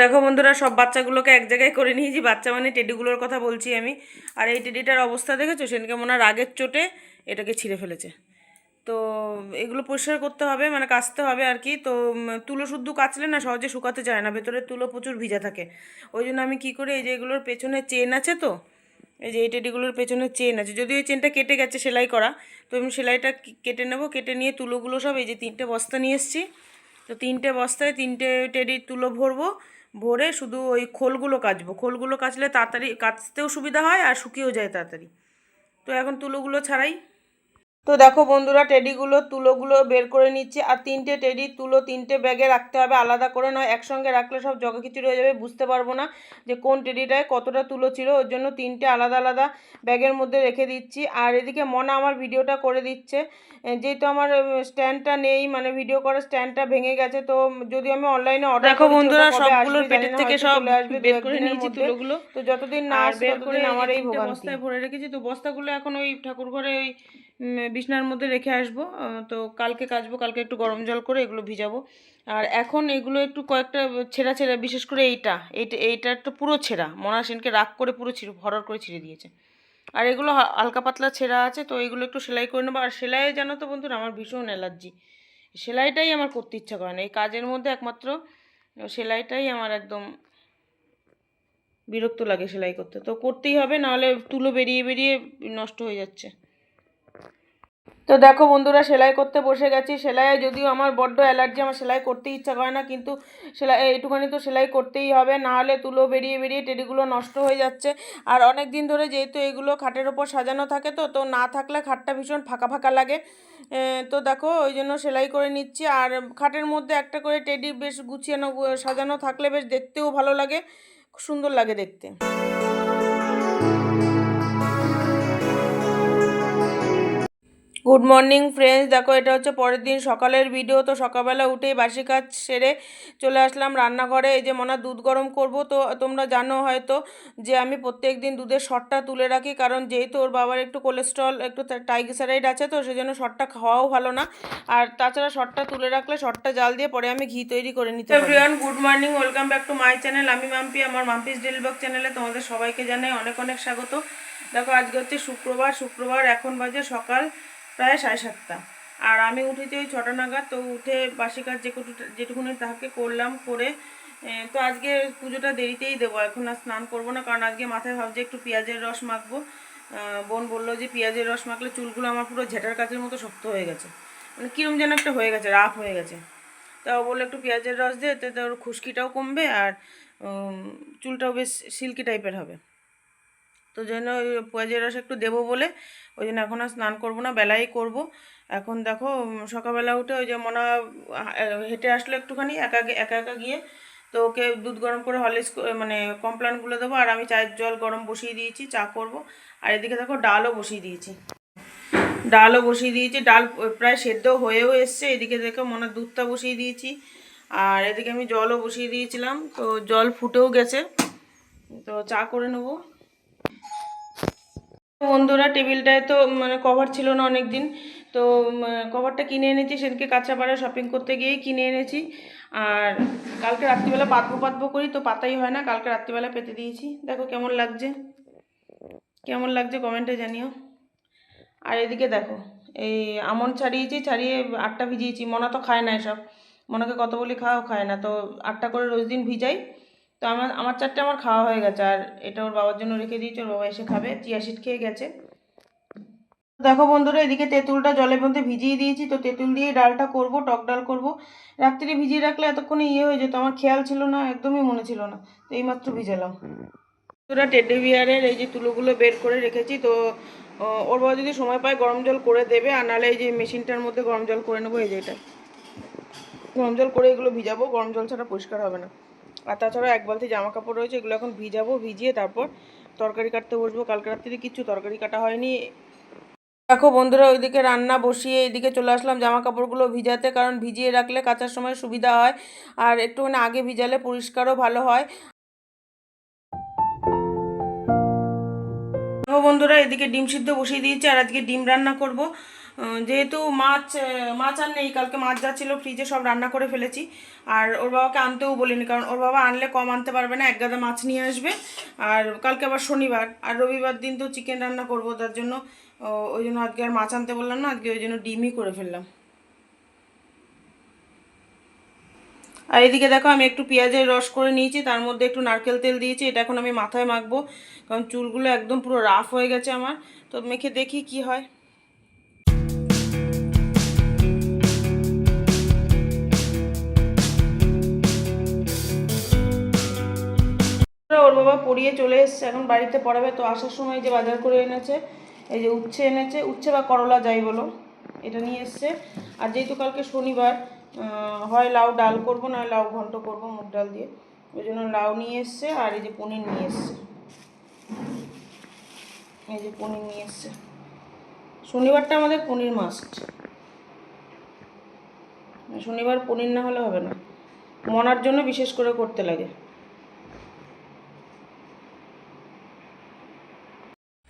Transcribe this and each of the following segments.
দেখো বন্ধুরা, সব বাচ্চাগুলোকে এক জায়গায় করে নিয়েছি। বাচ্চা মানে টেডিগুলোর কথা বলছি আমি। আর এই টেডিটার অবস্থা দেখেছ? সেদিনকে মনে হয় রাগের চোটে এটাকে ছিঁড়ে ফেলেছে। তো এগুলো পরিষ্কার করতে হবে মানে কাচতে হবে আর কি। তো তুলো শুদ্ধ কাচলে না সহজে শুকাতে চায় না। ভেতরে তুলো প্রচুর ভিজা থাকে। ওই জন্য আমি কী করি, এই যে এগুলোর পেছনে চেন আছে তো, এই যে এই টেডিগুলোর পেছনে চেন আছে। যদি ওই চেনটা কেটে গেছে সেলাই করা, তো আমি সেলাইটা কেটে নেব। কেটে নিয়ে তুলোগুলো সব এই যে তিনটে বস্তা নিয়ে এসেছি। তো তিনটে বস্তায় তিনটে টেডির তুলো ভরবো। ভরে শুধু ওই খোলগুলো কাচবো। খোলগুলো কাচলে তাড়াতাড়ি কাচতেও সুবিধা হয় আর শুকিয়েও যায় তাড়াতাড়ি। তো এখন তুলোগুলো ছাড়াই তো দেখো বন্ধুরা টেডিগুলো তুলোগুলো বের করে নিচ্ছে। আর তিনটে টেডি তুলো তিনটে ব্যাগে রাখতে হবে। আলাদা করে নয় একসঙ্গে রাখলে সব জগাখিচুড়ি হয়ে যাবে বুঝতে পারব না যে কোন টেডিটায় কতটা তুলো ছিল। ওর জন্য তিনটে আলাদা আলাদা ব্যাগের মধ্যে রেখে দিচ্ছি। আর এদিকে মনা আমার ভিডিওটা করে দিচ্ছে। যেহেতু আমার স্ট্যান্ডটা নেই মানে ভিডিও করার স্ট্যান্ডটা ভেঙে গেছে তো যদি আমি অনলাইনে অর্ডার দেখো বন্ধুরা, সবগুলোর পেটের থেকে সব বের করে নিয়েছি তুলোগুলো। তো যতদিন না আসবে ততদিন করে আমার এই ভোগান্তি। বস্তায় ভরে রেখেছি তো বস্তাগুলো এখন ওই ঠাকুর ঘরে ওই বিছনার মধ্যে রেখে আসব। তো কালকে কাচবো, কালকে একটু গরম জল করে এগুলো ভিজাবো। আর এখন এগুলো একটু কয়েকটা ছেঁড়া ছেঁড়া, বিশেষ করে এইটা এইটা এইটা একটু পুরো ছেঁড়া, মনা সেনকে রাগ করে পুরো ছিঁড়ে হরর করে ছিঁড়ে দিয়েছে। আর এগুলো হালকা পাতলা ছেঁড়া আছে, তো এগুলো একটু সেলাই করে নেব। আর সেলাইয়ে জানো তো বন্ধুরা, আমার ভীষণ অ্যালার্জি। সেলাইটাই আমার করতে ইচ্ছা করে না। এই কাজের মধ্যে একমাত্র সেলাইটাই আমার একদম বিরক্ত লাগে সেলাই করতে। তো করতেই হবে, নাহলে তুলো বেরিয়ে বেরিয়ে নষ্ট হয়ে যাচ্ছে। তো দেখো বন্ধুরা, সেলাই করতে বসে গেছি। সেলাইয়ে যদিও আমার বড্ড অ্যালার্জি, আমার সেলাই করতে ইচ্ছা করে না, কিন্তু সেলাই এইটুখানি তো সেলাই করতেই হবে। নাহলে তুলো বেরিয়ে বেরিয়ে টেডিগুলো নষ্ট হয়ে যাচ্ছে। আর অনেক দিন ধরে যেহেতু এগুলো খাটের ওপর সাজানো থাকে তো তো না থাকলে খাটটা ভীষণ ফাঁকা ফাঁকা লাগে। তো দেখো, ওই জন্য সেলাই করে নিচ্ছি। আর খাটের মধ্যে একটা করে টেডি বেশ গুছিয়ে সাজানো থাকলে বেশ দেখতেও ভালো লাগে সুন্দর লাগে দেখতে। গুড মর্নিং ফ্রেন্ডস দেখো, এটা হচ্ছে পরের দিন সকালের ভিডিও তো সকালবেলা উঠেই বাসি কাজ সেরে চলে আসলাম রান্নাঘরে। এই যে মনে হয় দুধ গরম করব। তো তোমরা জানো হয়তো যে আমি প্রত্যেক দিন দুধের শটটা তুলে রাখি। কারণ যেহেতু ওর বাবার একটু কোলেস্ট্রল একটু টাইগ্লিসারাইড আছে, তো সেজন্য শটটা খাওয়াও ভালো না। আর তাছাড়া শটটা তুলে রাখলে শটটা জাল দিয়ে পরে আমি ঘি তৈরি করে নিতে everyone good morning welcome back to my channel Mampi Mampi, আমার মাম্পিস ডেলিবক চ্যানেলে তোমাদের সবাইকে জানাই অনেক অনেক স্বাগত। দেখো, আজকে হচ্ছে শুক্রবার। শুক্রবার এখন বাজে সকাল প্রায় সাড়ে সাতটা। আর আমি উঠেছি ওই ছটা নাগাদ, তো উঠে বাসি কাজ যেটুকু যেটুকুনি তাকে করলাম করে তো আজকে পুজোটা দেরিতেই দেবো। এখন আর স্নান করব না, কারণ আজকে মাথায় ভাবছি একটু পেঁয়াজের রস মাখবো। বোন বলল যে পেঁয়াজের রস মাখলে চুলগুলো আমার পুরো ঝেটার কাছের মতো শক্ত হয়ে গেছে। মানে কীরম যেন একটা হয়ে গেছে, রাফ হয়ে গেছে। তা বলল, একটু পেঁয়াজের রস দে তো তোর খুশকিটাও কমবে আর চুলটাও বেশ সিল্কি টাইপের হবে। তো জন্য ওই পেঁয়াজের রস একটু দেবো বলে, ওই জন্য এখন আর স্নান করব না, বেলাই করব। এখন দেখো সকালবেলা উঠে ওই যে মনে হেঁটে আসলো একটুখানি, একা একা একা গিয়ে তো ওকে দুধ গরম করে হরলিক্স মানে কমপ্লানগুলো দেবো, আর আমি চায়ের জল গরম বসিয়ে দিয়েছি, চা করব। আর এদিকে দেখো ডালও বসিয়ে দিয়েছি। ডালও বসিয়ে দিয়েছি, ডাল প্রায় সেদ্ধ হয়েও এসছে, এদিকে দেখো মনে দুধটা বসিয়ে দিয়েছি। আর এদিকে আমি জলও বসিয়ে দিয়েছিলাম, তো জল ফুটেও গেছে, তো চা করে নেব। বন্ধুরা টেবিলটায় তো মানে কভার ছিল না অনেক দিন তো কভারটা কিনে এনেছি, সেদিনকে কাঁচাপাড়া শপিং করতে গিয়েই কিনে এনেছি। আর কালকে রাত্রিবেলা পাতবো পাতবো করি, তো পাতাই হয় না। কালকে রাত্রিবেলা পেতে দিয়েছি। দেখো কেমন লাগছে। কেমন লাগছে কমেন্টে জানিও। আর এদিকে দেখো, এই আমন ছাড়িয়েছি, ছাড়িয়ে আটটা ভিজিয়েছি। মনা তো খায় না এসব। মনাকে কত বলি খাও খায় না। তো আটটা করে রোজ দিন ভিজাই। তো আমার আমার চারটে আমার খাওয়া হয়ে গেছে আর এটা ওর বাবার জন্য রেখে দিয়েছি, ওর বাবা এসে খাবে, চিয়া সিট খেয়ে গেছে। দেখো বন্ধুরা, এদিকে তেঁতুলটা জলের মধ্যে ভিজিয়ে দিয়েছি, তো তেঁতুল দিয়ে ডালটা করব, টক ডাল করব। রাত্রিরে ভিজিয়ে রাখলে এতক্ষণে ইয়ে হয়ে যেত, আমার খেয়াল ছিল না, একদমই মনে ছিল না। তো এইমাত্র ভিজালাম। বন্ধুরা টেডি বিয়ারের এই যে তুলোগুলো বের করে রেখেছি, তো ওর বাবা যদি সময় পায় গরম জল করে দেবে, আর নাহলে এই যে মেশিনটার মধ্যে গরম জল করে নেব, এই যে এটা। গরম জল করে এগুলো ভিজাবো, গরম জল ছাড়া পরিষ্কার হবে না। আর তাছাড়া এক বালতি জামা কাপড় রয়েছে, এগুলো এখন ভিজাবো, ভিজিয়ে তারপর তরকারি কাটতে বসবো। কালকে রাত্রিতে কিচ্ছু তরকারি কাটা হয়নি। দেখো বন্ধুরা, ওইদিকে রান্না বসিয়ে এদিকে চলে আসলাম জামা কাপড়গুলো ভিজাতে, কারণ ভিজিয়ে রাখলে কাচার সময় সুবিধা হয়। আর একটুখানি আগে ভিজালে পরিষ্কারও ভালো হয়। বন্ধুরা, এদিকে ডিম সিদ্ধ বসিয়ে দিয়েছি, আর আজকে ডিম রান্না করব। যেহেতু মাছ মাছ আর নেই, কালকে মাছ যা ছিল ফ্রিজে সব রান্না করে ফেলেছি। আর ওর বাবাকে আনতেও বলিনি, কারণ ওর বাবা আনলে কম আনতে পারবে না, এক গাদা মাছ নিয়ে আসবে। আর কালকে আবার শনিবার, আর রবিবার দিন তো চিকেন রান্না করব, তার জন্য ওই জন্য আজকে আর মাছ আনতে বললাম না, আজকে ওই জন্য ডিমই করে ফেললাম। আর এদিকে দেখো, আমি একটু পেঁয়াজের রস করে নিয়েছি, তার মধ্যে একটু নারকেল তেল দিয়েছি, এটা এখন আমি মাথায় মাখবো, কারণ চুলগুলো একদম পুরো রাফ হয়ে গেছে আমার। তো মেখে দেখি কি হয়। ওর বাবা পড়িয়ে চলে এসছে, এখন বাড়িতে পড়াবে, তো আসার সময় যে বাজার করে এনেছে, এই যে উচ্ছে এনেছে, উচ্ছে বা করলা যাই বলো, এটা নিয়ে এসছে। আর যেহেতু কালকে শনিবার হয় লাউ ডাল করব না লাউ ঘন্ট করব মুগ ডাল দিয়ে, ওই জন্য লাউ নিয়ে এসছে, আর এই যে পনির নিয়ে এসছে। এই যে পনির নিয়ে এসছে। শনিবারটা আমাদের পনির মাস্ট শনিবার পনির না হলে হবে না। মনার জন্য বিশেষ করে করতে লাগে।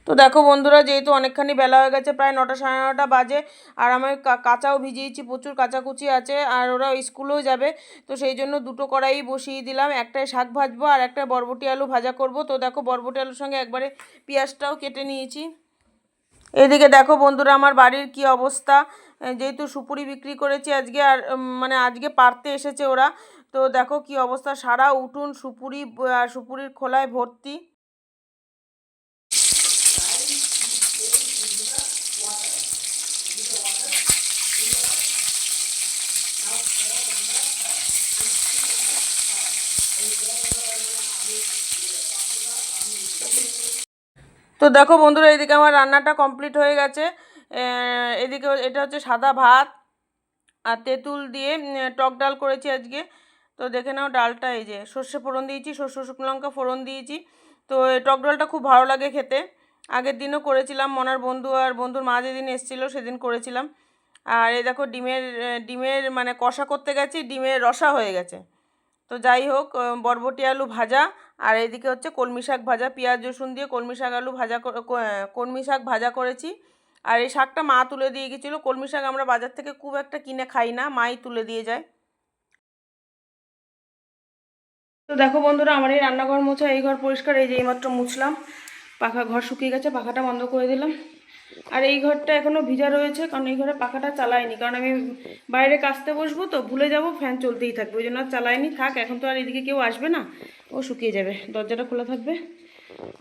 তো দেখো বন্ধুরা, যেহেতু অনেকখানি বেলা হয়ে গেছে, প্রায় নটা সাড়ে নটা বাজে, আর আমি কাঁচাও ভিজিয়েছি, প্রচুর কাঁচাকুচি আছে, আর ওরা স্কুলেও যাবে, তো সেই জন্য দুটো কড়াই বসিয়ে দিলাম, একটাই শাক ভাজবো আর একটা বরবটি আলু ভাজা করব। তো দেখো বরবটি আলুর সঙ্গে একবারে পেঁয়াজটাও কেটে নিয়েছি। এদিকে দেখো বন্ধুরা, আমার বাড়ির কি অবস্থা? যেহেতু সুপুরি বিক্রি করেছি আজকে, আর মানে আজকে পারতে এসেছে ওরা, তো দেখো কি অবস্থা, সারা উঠুন সুপুরি সুপুরির খোলায় ভর্তি। তো দেখো বন্ধুরা, এদিকে আমার রান্নাটা কমপ্লিট হয়ে গেছে। এদিকে এটা হচ্ছে সাদা ভাত আর তেঁতুল দিয়ে টক ডাল করেছি আজকে। তো দেখে নাও ডালটা, এই যে সর্ষে ফোড়ন দিয়েছি, সর্ষে শুকনো লঙ্কা ফোড়ন দিয়েছি। তো টক ডালটা খুব ভালো লাগে খেতে। আগের দিনও করেছিলাম মনার বন্ধু আর বন্ধুর মা যেদিন এসেছিল সেদিন করেছিলাম। আর এই দেখো ডিমের ডিমের মানে কষা করতে গেছি, ডিমের রসা হয়ে গেছে। তো যাই হোক বরবটি আলু ভাজা আর এদিকে হচ্ছে কলমি শাক ভাজা, পেঁয়াজ, রসুন দিয়ে কলমি শাক, আলু ভাজা কলমি শাক ভাজা করেছি। আর এই শাকটা মা তুলে দিয়ে গেছিল। কলমি শাক আমরা বাজার থেকে খুব একটা কিনে খাই না, মাই তুলে দিয়ে যায়। তো দেখো বন্ধুরা, আমার এই রান্নাঘর মোছা, এই ঘর পরিষ্কার, এই যে এইমাত্র মুছলাম। পাখা ঘর শুকিয়ে গেছে, পাখাটা বন্ধ করে দিলাম। আর এই ঘরটা এখনও ভিজা রয়েছে, কারণ এই ঘরে পাখাটা চালাইনি কারণ আমি বাইরে কাচতে বসবো তো ভুলে যাব ফ্যান চলতেই থাকবে। ওই জন্য আর চালাইনি থাক, এখন তো আর এদিকে কেউ আসবে না, ও শুকিয়ে যাবে, দরজাটা খোলা থাকবে।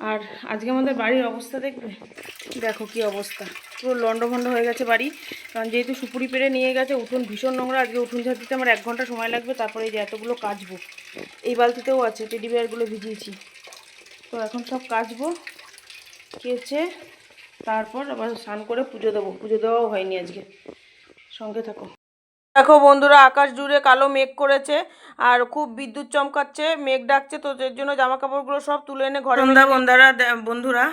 আর আজকে আমাদের বাড়ির অবস্থা দেখবে? দেখো কি অবস্থা, পুরো লন্ডভন্ড হয়ে গেছে বাড়ি। কারণ যেহেতু সুপুরি পেরে নিয়ে গেছে, উঠোন ভীষণ নোংরা, আজকে উঠোন ঝাড় দিতে আমার এক ঘণ্টা সময় লাগবে, তারপরে এই যে এতগুলো কাচবো, এই বালতিতেও আছে, টেডি বিয়ারগুলো ভিজিয়েছি। তো এখন সব কাচবো, কেচে তারপর আবার স্নান করে পুজো দেবো। পুজো দেওয়াও হয়নি আজকে। সঙ্গে থাকো। দেখো বন্ধুরা আকাশ জুড়ে কালো মেঘ করেছে আর খুব বিদ্যুৎ চমকাচ্ছে মেঘ ডাকছে তো এর জন্য জামা কাপড়গুলো সব তুলে এনে ঘরে বন্ধুরা বন্ধুরা বন্ধুরা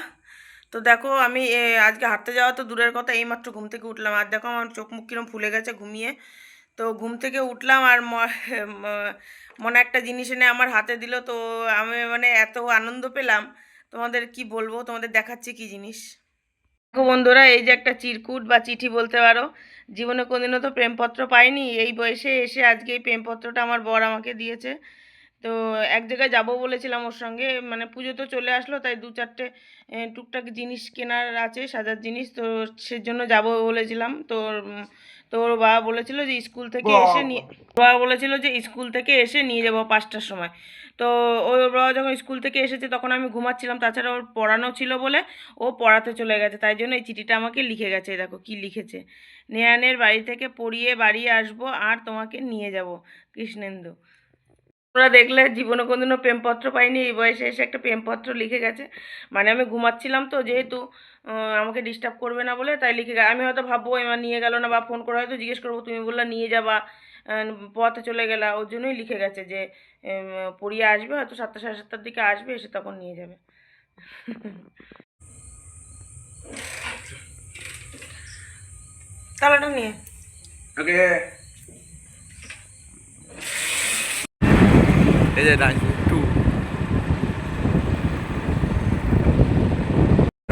তো দেখো আমি এ, আজকে হাঁটতে যাওয়া তো দূরের কথা এইমাত্র ঘুম থেকে উঠলাম। আর দেখো আমার চোখ মুখ কিরম ফুলে গেছে ঘুমিয়ে। তো ঘুম থেকে উঠলাম আর মনে একটা জিনিস এনে আমার হাতে দিল তো আমি মানে এত আনন্দ পেলাম। তোমাদের কি বলব? তোমাদের দেখাচ্ছি কি জিনিস? দেখো বন্ধুরা এই যে একটা চিরকুট বা চিঠি বলতে পারো জীবনে কোনোদিনও তো প্রেমপত্র পাইনি। এই বয়সে এসে আজকে এই প্রেমপত্রটা আমার বর আমাকে দিয়েছে। তো এক জায়গায় যাব বলেছিলাম ওর সঙ্গে মানে পুজো তো চলে আসলো তাই দু চারটে টুকটাক জিনিস কেনার আছে সাজার জিনিস তো সেজন্য যাব বলেছিলাম। তো উম, তো ওর বাবা বলেছিল যে স্কুল থেকে এসে নিয়ে বাবা বলেছিল যে স্কুল থেকে এসে নিয়ে যাব পাঁচটার সময়। তো ওর যখন স্কুল থেকে এসেছে তখন আমি ঘুমাচ্ছিলাম, তাছাড়া ওর পড়ানো ছিল বলে ও পড়াতে চলে গেছে। তাই জন্য এই চিঠিটা আমাকে লিখে গেছে দেখো কি লিখেছে। নেহানের বাড়ি থেকে পড়িয়ে বাড়ি আসব, আর তোমাকে নিয়ে যাব, কৃষ্ণেন্দু। ওরা দেখলে জীবনে কোনোদিনও প্রেমপত্র পাইনি, এই বয়সে এসে একটা প্রেমপত্র লিখে গেছে। মানে আমি ঘুমাচ্ছিলাম তো যেহেতু আমাকে ডিস্টার্ব করবে না বলে তাই লিখে আমি হয়তো ভাববো এবার নিয়ে গেল না বা ফোন করে হয়তো জিজ্ঞেস করব, তুমি বললা নিয়ে যাবা? পথে চলে গেলা। ওর জন্যই লিখে গেছে যে পড়িয়ে আসবে, হয়তো সাতটা, সাড়ে সাতটার দিকে আসবে, এসে তখন নিয়ে যাবে। তালাটা নিয়ে ওকে। এই যে টু।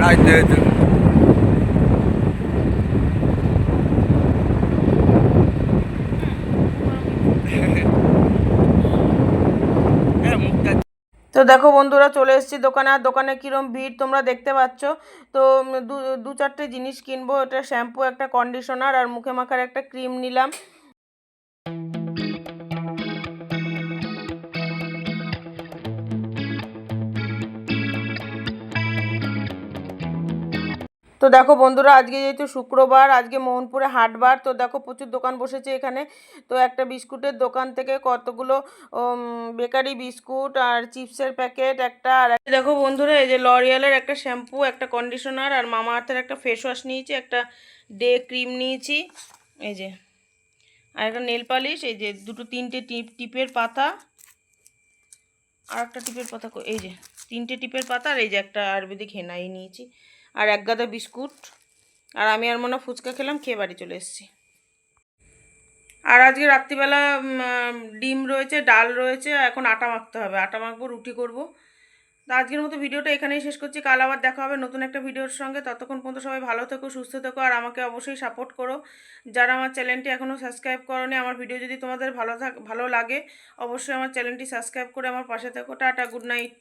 রাজ তো দেখো বন্ধুরা চলে এসেছি দোকানে, আর দোকানে কীরম ভিড় তোমরা দেখতে পাচ্ছ। তো দু চারটে জিনিস কিনবো, এটা শ্যাম্পু, একটা কন্ডিশনার আর মুখে মাখার একটা ক্রিম নিলাম। তো দেখো বন্ধুরা, আজকে যেহেতু শুক্রবার, আজকে মোহনপুরে হাটবার, তো দেখো প্রচুর দোকান বসেছে এখানে। তো একটা বিস্কুটের দোকান থেকে কতগুলো বেকারি বিস্কুট আর চিপসের প্যাকেট, একটা আর দেখো বন্ধুরা, এই যে লরিয়ালের একটা শ্যাম্পু, একটা কন্ডিশনার আর মামা আর্থের একটা ফেস ওয়াশ নিয়েছি, একটা ডে ক্রিম নিয়েছি। এই যে, আর একটা নেল পালিশ এই যে দুটো তিনটে টিপ, টিপের পাতা। আর একটা টিপের পাতা এই যে, তিনটে টিপের পাতা আর এই যে একটা আয়ুর্বেদিক হেনাই নিয়েছি। আর এক গাদা বিস্কুট। আর আমি আর মনে ফুচকা খেলাম, খেয়ে বাড়ি চলে এসেছি। আর আজকে রাত্রিবেলা ডিম রয়েছে, ডাল রয়েছে, এখন আটা মাখতে হবে। আটা মাখবো, রুটি করব। তো আজকের মতো ভিডিওটা এখানেই শেষ করছি। কাল আবার দেখা হবে নতুন একটা ভিডিওর সঙ্গে। ততক্ষণ পর্যন্ত সবাই ভালো থেকো, সুস্থ থেকো, আর আমাকে অবশ্যই সাপোর্ট করো। যারা আমার চ্যানেলটি এখনও সাবস্ক্রাইব করোনি, আমার ভিডিও যদি তোমাদের ভালো থাক, ভালো লাগে, অবশ্যই আমার চ্যানেলটি সাবস্ক্রাইব করে আমার পাশে থেকো। Tata good night